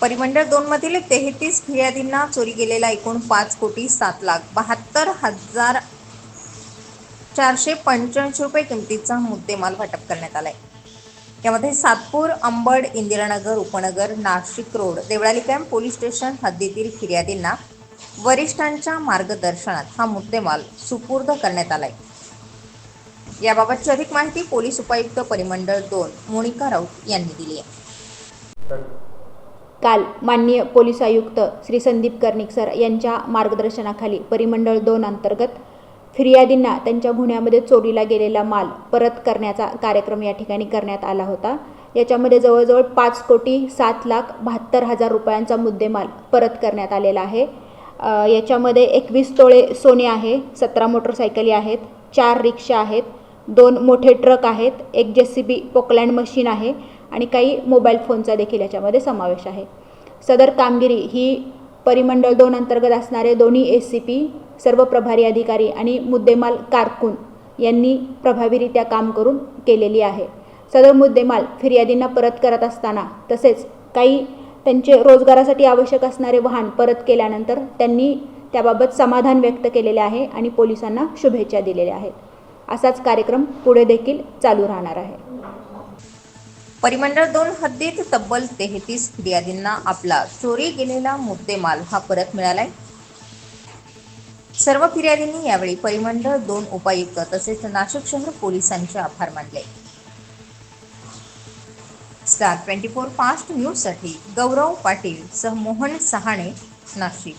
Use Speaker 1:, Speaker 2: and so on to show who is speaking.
Speaker 1: परिमंडळ दोन मधील तेहतीस फिर्यादींना चोरी गेलेला एकूण पाच कोटी सात लाख बहात्तर हजार चारशे पंच्याऐंशी रुपये किमतीचा मुद्देमाल वाटप करण्यात आलाय. यामध्ये Satpur Ambad Indiranagar Upnagar Nashik road Deolali camp police station हद्दीतील फिर्यादींना वरिष्ठांच्या मार्गदर्शनात हा मुद्देमाल सुपूर्द करण्यात आलाय. याबाबतची अधिक माहिती पोलीस उपायुक्त परिमंडळ दोन मोनिका राऊत यांनी दिली आहे.
Speaker 2: काल माननीय पोलीस आयुक्त श्री संदीप कर्णिक सर यांच्या मार्गदर्शनाखाली परिमंडळ दोन अंतर्गत फिर्यादींना त्यांच्या गुन्ह्यामध्ये चोरीला गेलेला माल परत करण्याचा कार्यक्रम या ठिकाणी करण्यात आला होता. याच्यामध्ये जवळजवळ पाच कोटी सात लाख बहात्तर हजार रुपयांचा मुद्देमाल परत करण्यात आलेला आहे. याच्यामध्ये एकवीस तोळे सोने आहे सतरा मोटरसायकली आहेत चार रिक्षा आहेत दोन मोठे ट्रक आहेत एक जे सी बी पोकलँड मशीन आहे आणि काही मोबाईल फोनचा देखील याच्यामध्ये समावेश आहे. सदर कामगिरी ही परिमंडळ दोन अंतर्गत असणारे दोन्ही एस सी पी सर्व प्रभारी अधिकारी आणि मुद्देमाल कारकून यांनी प्रभावीरित्या काम करून केलेली आहे. सदर मुद्देमाल फिर्यादींना परत करत असताना तसेच काही त्यांचे रोजगारासाठी आवश्यक असणारे वाहन परत केल्यानंतर त्यांनी त्याबाबत समाधान व्यक्त केलेले आहे आणि पोलिसांना शुभेच्छा दिलेल्या आहेत. असाच कार्यक्रम पुढे देखील चालू राहणार आहे.
Speaker 1: परिमंडळ दोन हद्दीत तब्बल तेहतीस फिर्यादींना आपला चोरी गेलेला मुद्देमाल हा परत मिळालाय. सर्व फिर्यादींनी यावेळी परिमंडळ दोन उपायुक्त तसेच नाशिक शहर पोलिसांचे आभार मानले. स्टार ट्वेंटी फोर फास्ट न्यूजसाठी गौरव पाटील सह मोहन सहाणे नाशिक.